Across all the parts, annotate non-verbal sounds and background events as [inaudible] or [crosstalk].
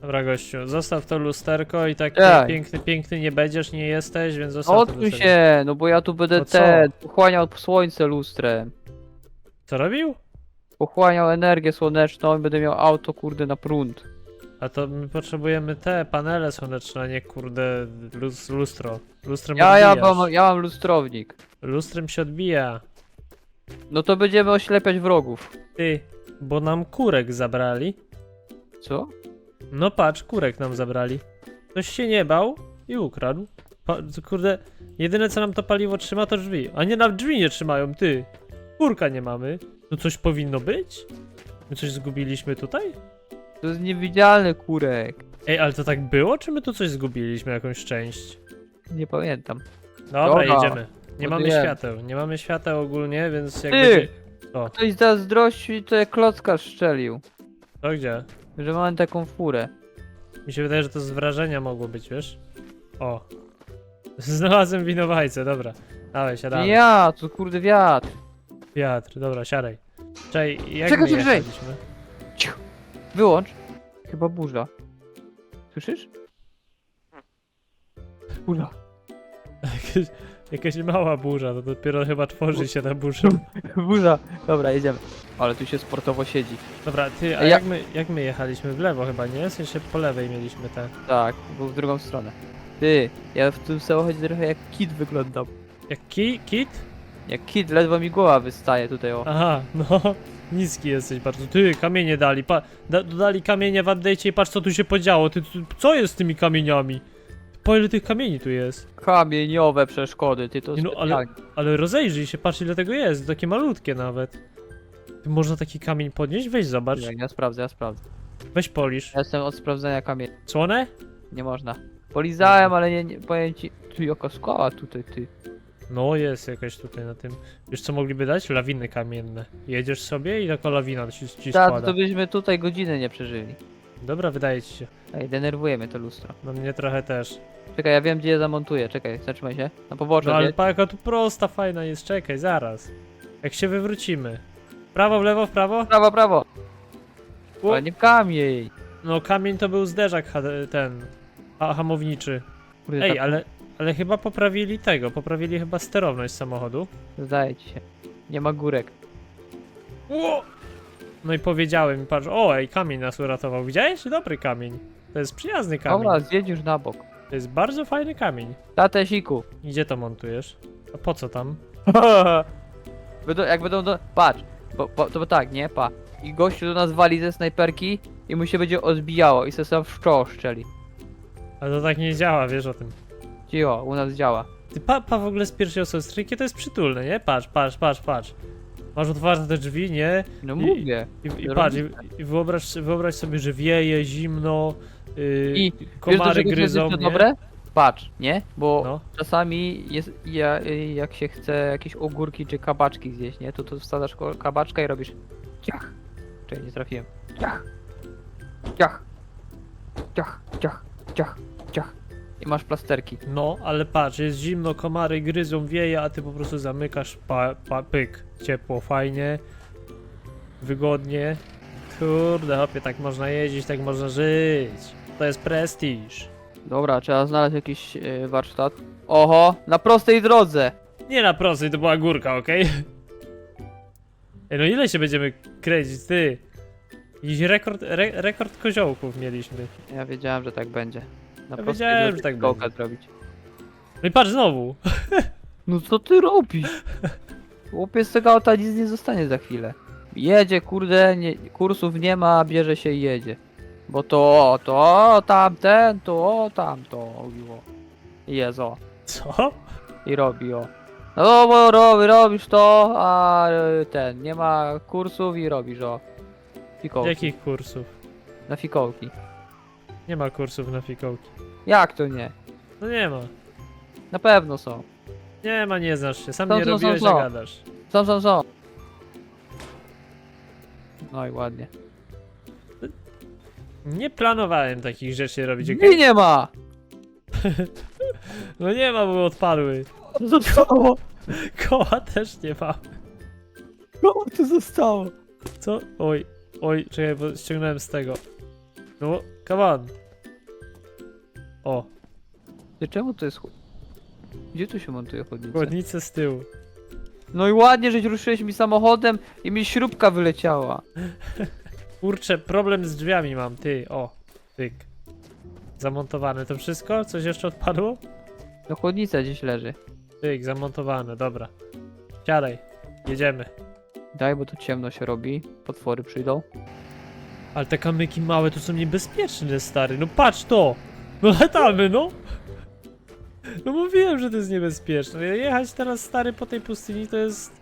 Dobra, gościu, zostaw to lusterko i tak Ej. piękny, piękny nie będziesz, nie jesteś, więc zostaw to Odsuń lusterko. się, no bo ja tu będę No co? ten, pochłaniał słońce lustrem. Co robił? Pochłaniał energię słoneczną i będę miał auto kurde na prąd. A to my potrzebujemy te panele słoneczne, a nie kurde lus, lustro. Lustrem Ja, ja, odbijasz. mam, ja mam lustrownik. Lustrem się odbija. No to będziemy oślepiać wrogów. Ty, bo nam kurek zabrali. Co? No patrz, kurek nam zabrali. Ktoś się nie bał i ukradł. Pa kurde, jedyne co nam to paliwo trzyma to drzwi. A nie, na drzwi nie trzymają, ty. Kurka nie mamy. No coś powinno być? My coś zgubiliśmy tutaj? To jest niewidzialny kurek. Ej, ale to tak było, czy my tu coś zgubiliśmy, jakąś część? Nie pamiętam. Dobra, Dobra, jedziemy. Nie mamy ładujemy. świateł, nie mamy świateł ogólnie, więc jak Ty! będzie... O, Ktoś zazdrości to klocka strzelił. to gdzie? Że mamy taką furę. Mi się wydaje, że to z wrażenia mogło być, wiesz? O. [laughs] Znalazłem winowajcę, dobra. Dawaj, siadamy. Ja, to kurde wiatr. Wiatr, dobra, siadaj. Czekaj, jak Czekaj, my czekaj, czekaj. jechaliśmy? Wyłącz. Chyba burza. Słyszysz? [laughs] Burza. Jakaś, mała burza, to dopiero chyba tworzy się ta burza. [laughs] Burza. Dobra, jedziemy. Ale tu się sportowo siedzi. Dobra, ty, a Ja- jak, my, jak my jechaliśmy? W lewo chyba, nie? W sensie po lewej mieliśmy te. Tak, bo w drugą stronę. Ty, ja w tym samochodzie trochę jak kit wyglądam. Jak ki, kit? Jak kit, ledwo mi głowa wystaje tutaj o. Aha, no. [laughs] Niski jesteś bardzo. Ty, kamienie dali. Pa, da, dodali kamienie w update'cie i patrz co tu się podziało. Ty, tu, co jest z tymi kamieniami? Po ile tych kamieni tu jest? Kamieniowe przeszkody, ty to Nie no, ale- specjalnie. Ale rozejrzyj się, patrz ile tego jest. Takie malutkie nawet. Można taki kamień podnieść? Weź zobacz. Nie, ja sprawdzę, ja sprawdzę. Weź polisz. Ja jestem od sprawdzenia kamieni. Słone? Nie można. Polizałem, ale nie, nie powiem ci. Tu jaka skała tutaj, ty. No jest jakaś tutaj na tym. Wiesz co mogliby dać? Lawiny kamienne. Jedziesz sobie i taka lawina ci, ci składa. to byśmy tutaj godziny nie przeżyli. Dobra, wydaje ci się. Ej, denerwujemy to lustro. No mnie trochę też. Czekaj, ja wiem gdzie je zamontuję. Czekaj, zatrzymaj się. Na poboczu, No ale nie? pa, jaka tu prosta, fajna jest. Czekaj, zaraz. Jak się wywrócimy. W Prawo, w lewo, w prawo? Prawo, prawo. U. Ale nie kamień. No kamień to był zderzak ha- ten. Ha hamowniczy. Kurde, Ej, tak ale, ale chyba poprawili tego. Poprawili chyba sterowność samochodu. Zdaje ci się. Nie ma górek. Ło! No i powiedziałem, patrz, o ej, kamień nas uratował. Widziałeś? Dobry kamień. To jest przyjazny kamień. Dobra, zjedź już na bok. To jest bardzo fajny kamień. Tatę siku. I Gdzie to montujesz? A po co tam? [laughs] będą, jak będą do... Patrz. Bo, bo, to bo tak, nie? Pa. I gościu do nas wali ze snajperki i mu się będzie odbijało i se sam w czoło szczeli. Ale to tak nie działa, wiesz o tym. Cicho, u nas działa. Ty pa, pa w ogóle z pierwszej osoby to jest przytulne, nie? Patrz, patrz, patrz, patrz. Masz otwarte te drzwi, nie? No I- mówię. I, i Ja patrz, i, i wyobraź, wyobraź sobie, że wieje, zimno, yy, I Wiesz, komary jest gryzą, nie? dobre? Patrz, nie? Bo No. czasami jest, ja, jak się chce jakieś ogórki czy kabaczki zjeść, nie? To tu wsadzasz kabaczka i robisz ciach. Czekaj, nie trafiłem. Ciach. Ciach. Ciach, ciach, ciach, ciach. I masz plasterki. No, ale patrz, jest zimno, komary gryzą, wieje, a ty po prostu zamykasz, pa, pa, pyk, ciepło, fajnie, wygodnie. Kurde, hopie, tak można jeździć, tak można żyć. To jest prestiż. Dobra, trzeba znaleźć jakiś y, warsztat. Oho, na prostej drodze. Nie na prostej, to była górka, okej? Ej, no ile się będziemy kręcić, ty? Jakiś rekord, re, rekord koziołków mieliśmy. Ja wiedziałem, że tak będzie. Na Ja prostej wiedziałem, drodze że tak kołka będzie. zrobić. No i patrz znowu. No co ty robisz? Chłopie z tego auta nic nie zostanie za chwilę. Jedzie, kurde, nie, kursów nie ma, bierze się i jedzie. Bo to, to, tamten, to, tamto, o. Jest, o. Co? I robi, o. No bo robi, robisz to, a y, ten, nie ma kursów i robisz, o. Fikołki, Jakich kursów? na fikołki. Nie ma kursów na fikołki. Jak to nie? No nie ma. Na pewno są. Nie ma, nie znasz się. Sam Są, nie są, są, robiłeś, są. a gadasz. Są, są, są. No i ładnie. Nie planowałem takich rzeczy robić, I nie ma! [laughs] No nie ma, bo odpadły. Zostało! Koła też nie ma. Koło tu zostało? Co? Oj, oj, czekaj, bo ściągnąłem z tego. No, Come on. O, Ty czemu to jest... Gdzie tu się montuje chodnicę? chłodnicę z tyłu. No i ładnie, żeś ruszyłeś mi samochodem i mi śrubka wyleciała. [laughs] Kurczę, problem z drzwiami mam, ty, o, tyk. Zamontowane to wszystko? Coś jeszcze odpadło? No chłodnica gdzieś leży. Tyk, zamontowane, dobra. Siadaj, jedziemy. Daj, bo tu ciemno się robi. Potwory przyjdą. Ale te kamyki małe to są niebezpieczne, stary. No patrz to! No latamy, no! No mówiłem, że to jest niebezpieczne. Jechać teraz, stary, po tej pustyni to jest...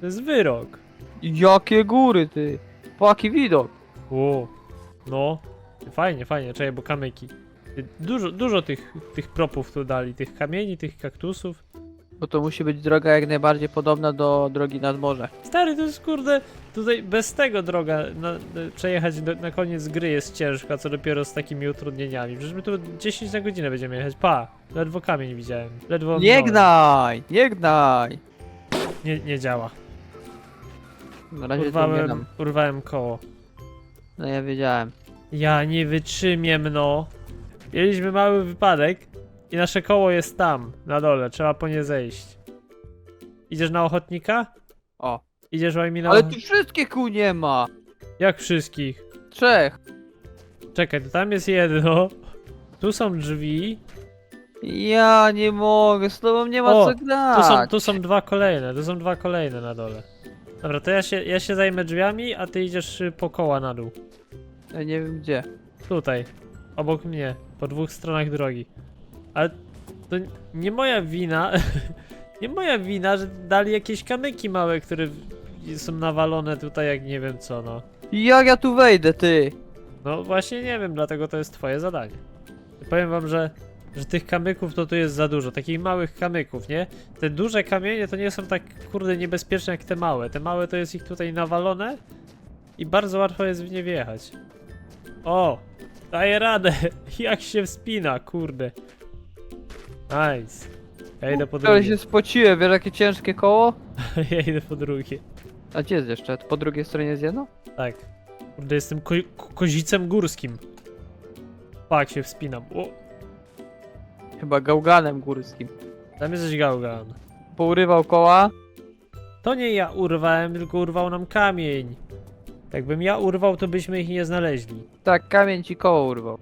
To jest wyrok. Jakie góry, ty! Paki widok! Ło. No. Fajnie, fajnie, czekaj, bo kamyki. Dużo, dużo tych, tych propów tu dali, tych kamieni, tych kaktusów. Bo to musi być droga jak najbardziej podobna do drogi nad morze. Stary, to jest kurde, tutaj bez tego droga na, przejechać do, na koniec gry jest ciężka, co dopiero z takimi utrudnieniami. Przecież my tu 10 na godzinę będziemy jechać. Pa, ledwo kamień widziałem. Ledwo Nie gnaj! Nie gnaj! Nie, nie działa. Na razie Urwałem, urwałem koło. No ja wiedziałem. Ja nie wytrzymiem, no. Mieliśmy mały wypadek i nasze koło jest tam, na dole. Trzeba po nie zejść. Idziesz na ochotnika? O. Idziesz Wajmi na Ale tu wszystkich kół nie ma! Jak wszystkich? Trzech! Czekaj, to tam jest jedno. Tu są drzwi. Ja nie mogę, z tobą nie ma O, co grać! Tu są, tu są dwa kolejne, tu są dwa kolejne na dole. Dobra, to ja się, ja się zajmę drzwiami, a ty idziesz y, po koła na dół. Ja nie wiem gdzie. Tutaj, obok mnie, po dwóch stronach drogi. Ale to nie moja wina, [laughs] nie moja wina, że dali jakieś kamyki małe, które są nawalone tutaj jak nie wiem co, no. Jak ja tu wejdę, ty? No właśnie nie wiem, dlatego to jest twoje zadanie. Powiem wam, że, że tych kamyków to tu jest za dużo, takich małych kamyków, nie? Te duże kamienie to nie są tak kurde niebezpieczne jak te małe. Te małe to jest ich tutaj nawalone i bardzo łatwo jest w nie wjechać. O! Daję radę! [laughs] Jak się wspina, kurde. Nice. Ja idę po Ale drugie. się spociłem, wiesz jakie ciężkie koło? [laughs] Ja idę po drugie. A gdzie jest jeszcze? Po drugiej stronie jest jedno? Tak. Kurde, jestem ko ko kozicem górskim. Tak się wspinam. O! Chyba gałganem górskim. Tam jesteś gałgan. Pourywał koła. To nie ja urwałem, tylko urwał nam kamień. Jakbym ja urwał, to byśmy ich nie znaleźli. Tak, kamień ci koło urwał.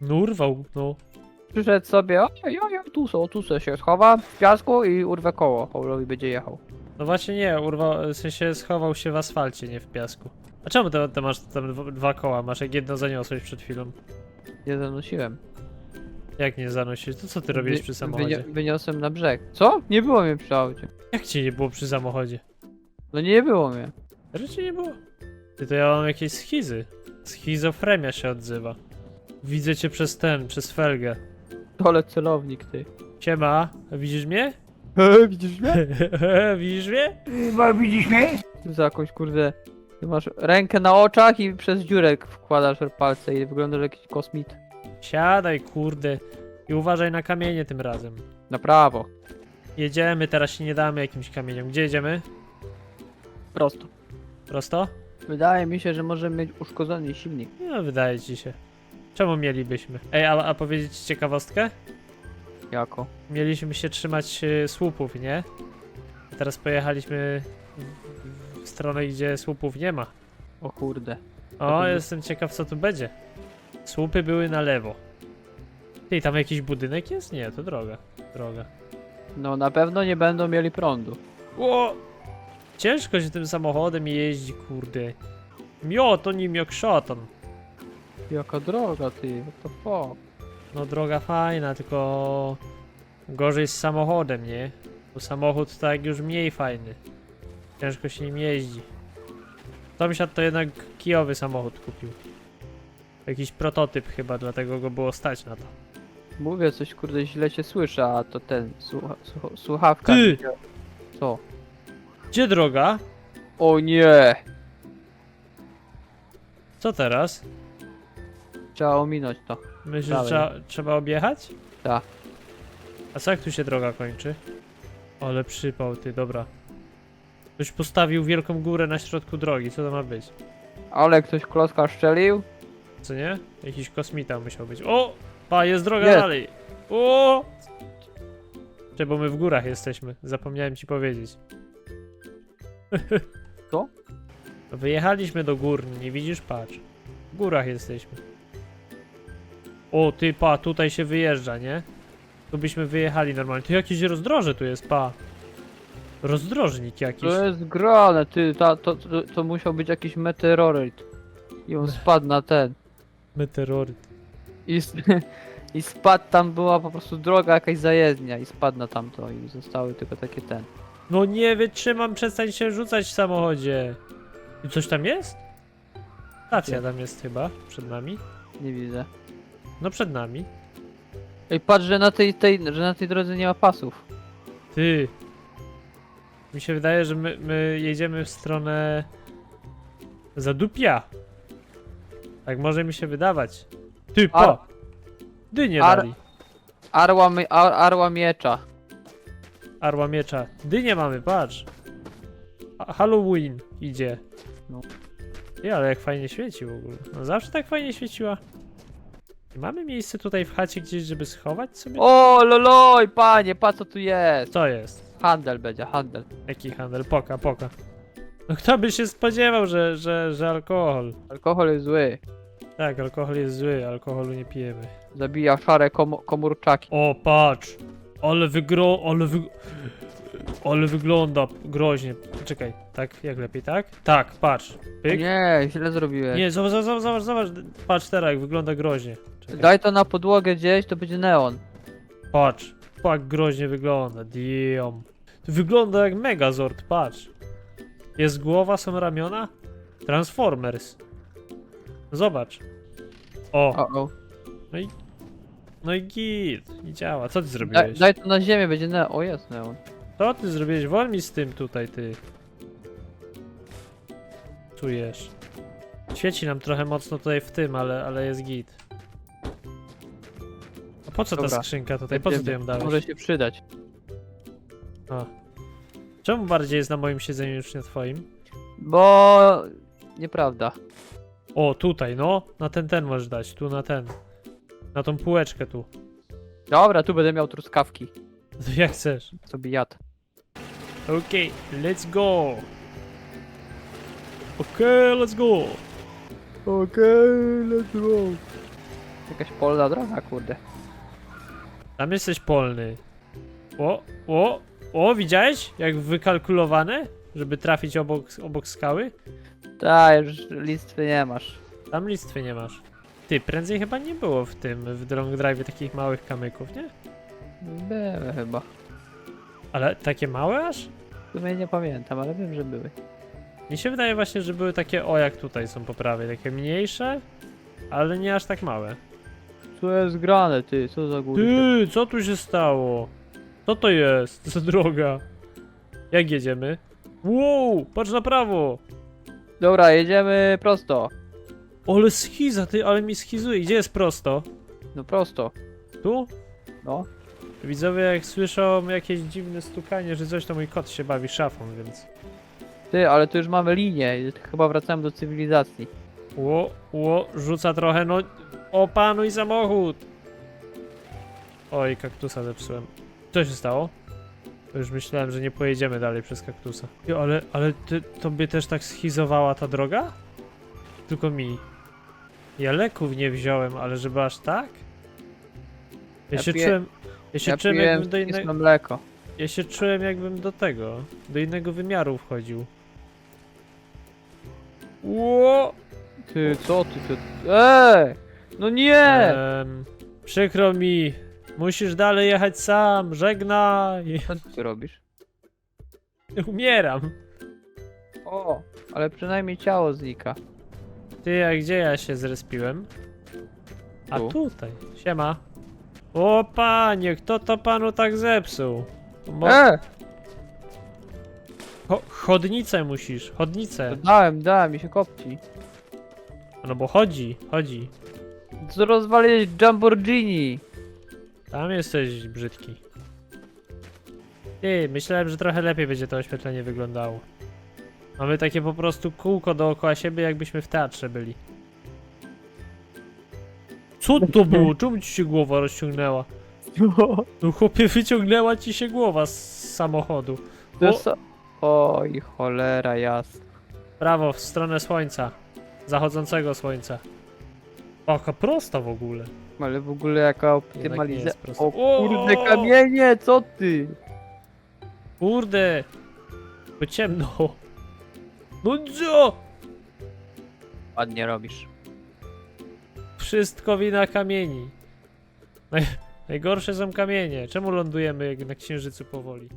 No urwał, no. Przyszedł sobie, o, jo, jo, tu są, tu se się schowa w piasku i urwę koło. Paulowi będzie jechał. No właśnie nie, urwał, w sensie schował się w asfalcie, nie w piasku. A czemu ty, ty masz tam dwa, dwa koła, masz jak jedno zaniosłeś przed chwilą? Nie zanosiłem. Jak nie zanosisz? To co ty robiłeś Wy- przy samochodzie? wyni- wyniosłem na brzeg. Co? Nie było mnie przy aucie. Jak cię nie było przy samochodzie? No nie było mnie. Rzeczy nie było. Ty to ja mam jakieś schizy. Schizofrenia się odzywa. Widzę cię przez ten, przez felgę. Dole celownik, ty. Siema, widzisz mnie? He, [laughs] widzisz mnie? widzisz mnie? Bo widzisz mnie? Za jakąś kurde... Ty masz rękę na oczach i przez dziurę wkładasz palce i wyglądasz jak jakiś kosmit. Siadaj, kurde. I uważaj na kamienie tym razem. Na prawo. Jedziemy, teraz się nie damy jakimś kamieniom. Gdzie jedziemy? Prosto. Prosto? Wydaje mi się, że możemy mieć uszkodzony silnik. No, wydaje ci się. Czemu mielibyśmy? Ej, a, a powiedzieć ci ciekawostkę? Jako? Mieliśmy się trzymać y, słupów, nie? A teraz pojechaliśmy w, w stronę, gdzie słupów nie ma. O kurde. O, jestem ciekaw, co tu będzie. Słupy były na lewo. Ty, tam jakiś budynek jest? Nie, to droga. Droga. No na pewno nie będą mieli prądu. O! Ciężko się tym samochodem jeździ, kurde. Miot, to nim jak szatan. Jaka droga ty, what the fuck? No droga fajna, tylko gorzej z samochodem, nie? Bo samochód tak już mniej fajny. Ciężko się nim jeździ. Sąsiad to jednak kijowy samochód kupił. Jakiś prototyp chyba, dlatego go było stać na to. Mówię coś kurde źle cię słyszę, a to ten, słucha, słucha, słuchawka. Ty! Co? Gdzie droga? O nie! Co teraz? Trzeba ominąć to. Myślisz, że Dalej. trzeba, trzeba objechać? Tak. A co jak tu się droga kończy? Ale przypał ty, dobra. Ktoś postawił wielką górę na środku drogi, co to ma być? Ale ktoś klocka szczelił? Co nie? Jakiś kosmita musiał być. O! Pa, jest droga Jest. dalej. O! Czy bo my w górach jesteśmy. Zapomniałem ci powiedzieć. Co? [laughs] Wyjechaliśmy do gór, nie widzisz? Patrz. W górach jesteśmy. O, ty pa, tutaj się wyjeżdża, nie? Tu byśmy wyjechali normalnie. Tu jakieś rozdroże tu jest, pa. Rozdrożnik jakiś. To jest grane, ty, ta, to, to, to musiał być jakiś meteoryt. I on spadł na ten. Meteoryt. I, [laughs] I spadł tam, była po prostu droga jakaś zajezdnia i spadł na tamto i zostały tylko takie ten. No nie wytrzymam, przestań się rzucać w samochodzie. I coś tam jest? Stacja tam jest chyba, przed nami. Nie widzę. No przed nami. Ej, patrz, że na tej, tej, że na tej drodze nie ma pasów. Ty. Mi się wydaje, że my, my jedziemy w stronę Zadupia. Tak może mi się wydawać. Ty, Ar- pa! Dynię Ar- dali. Arła, my, ar, arła miecza. Arła miecza. Dynię mamy, patrz. A- Halloween idzie. No. Ty, ale jak fajnie świeci w ogóle. No zawsze tak fajnie świeciła. Mamy miejsce tutaj w chacie gdzieś, żeby schować sobie? O, loloj, panie, pa co tu jest. Co jest? Handel będzie, handel. Jaki handel? Poka, poka. No kto by się spodziewał, że, że, że alkohol? Alkohol jest zły. Tak, alkohol jest zły, alkoholu nie pijemy. Zabija szare komu komórczaki. O, patrz! Ale wygro... ale wy... Ale wygląda groźnie. Czekaj, tak, jak lepiej, tak? Tak, patrz. Pyk. Nie, źle zrobiłem. Nie, zobacz, zobacz, zobacz, zobacz. Patrz teraz, jak wygląda groźnie. Czekaj. Daj to na podłogę gdzieś, to będzie neon. Patrz, jak groźnie wygląda. Diom. Wygląda jak Megazord, patrz. Jest głowa, są ramiona. Transformers. Zobacz. O, O, o. no i git. I działa. Co ty Daj, zrobiłeś? daj to na ziemię, będzie neon. O, jest neon. Co ty zrobiłeś? Wol mi z tym tutaj, ty. Czujesz. Świeci nam trochę mocno tutaj w tym, ale, ale jest git. Po co ta Dobra. skrzynka tutaj? Po co ty ją dałeś? Może się przydać. A. Czemu bardziej jest na moim siedzeniu niż na twoim? Bo... Nieprawda. O, tutaj, no. Na ten, ten możesz dać. Tu na ten. Na tą półeczkę tu. Dobra, tu będę miał truskawki. [laughs] Jak chcesz. Sobie jadł. Okej, let's go. Okej, let's go. Okej, let's go. Jakaś polna droga, kurde. Tam jesteś polny. O, o, o, widziałeś? Jak wykalkulowane? Żeby trafić obok, obok skały? Tak, już listwy nie masz. Tam listwy nie masz. Ty, prędzej chyba nie było w tym, w Drong Drive takich małych kamyków, nie? Były chyba. Ale takie małe aż? W sumie nie pamiętam, ale wiem, że były. Mi się wydaje właśnie, że były takie, o jak tutaj są po prawej, takie mniejsze, ale nie aż tak małe. Co jest grane, ty? Co za góry? Ty, co tu się stało? Co to jest za [laughs] droga? Jak jedziemy? Wow, patrz na prawo! Dobra, jedziemy prosto. Ale schiza, ty, ale mi schizuje. Gdzie jest prosto? No prosto. Tu? No. Widzowie jak słyszą jakieś dziwne stukanie, że coś to mój kot się bawi szafą, więc... Ty, ale tu już mamy linię. i Chyba wracamy do cywilizacji. Ło, ło, rzuca trochę, no... Opanuj samochód! Oj, kaktusa zepsułem. Co się stało? Już myślałem, że nie pojedziemy dalej przez kaktusa. Ale, ale ty, tobie też tak schizowała ta droga? Tylko mi. Ja leków nie wziąłem, ale żeby aż tak? Ja, Ja się czułem... Ja się ja czułem jakbym do innego... mleko. Ja się czułem jakbym do tego, do innego wymiaru wchodził. Ło! Ty, co ty tu? Eee! No nie! Em, przykro mi. Musisz dalej jechać sam. Żegnaj. Co ty robisz? Umieram. O, ale przynajmniej ciało znika. Ty, a gdzie ja się zrespiłem? A Tu. tutaj. Siema. O panie, kto to panu tak zepsuł? Eee! cho chodnicę musisz, chodnicę. Dałem, dałem mi się kopci. No bo chodzi, chodzi. Co rozwaliłeś Lamborghini? Tam jesteś brzydki. Ty, myślałem, że trochę lepiej będzie to oświetlenie wyglądało. Mamy takie po prostu kółko dookoła siebie, jakbyśmy w teatrze byli. Co to [laughs] było? Czemu ci się głowa rozciągnęła? No chłopie, wyciągnęła ci się głowa z samochodu. To so... Oj, cholera jasna. Prawo, w stronę słońca. Zachodzącego słońca. Taka prosta w ogóle. Ale w ogóle jaka optymalizacja. jest. O kurde, O! kamienie, co ty? Kurde! Bo ciemno. No co? Ładnie robisz. Wszystko wina kamieni. Naj... Najgorsze są kamienie. Czemu lądujemy jak na księżycu powoli?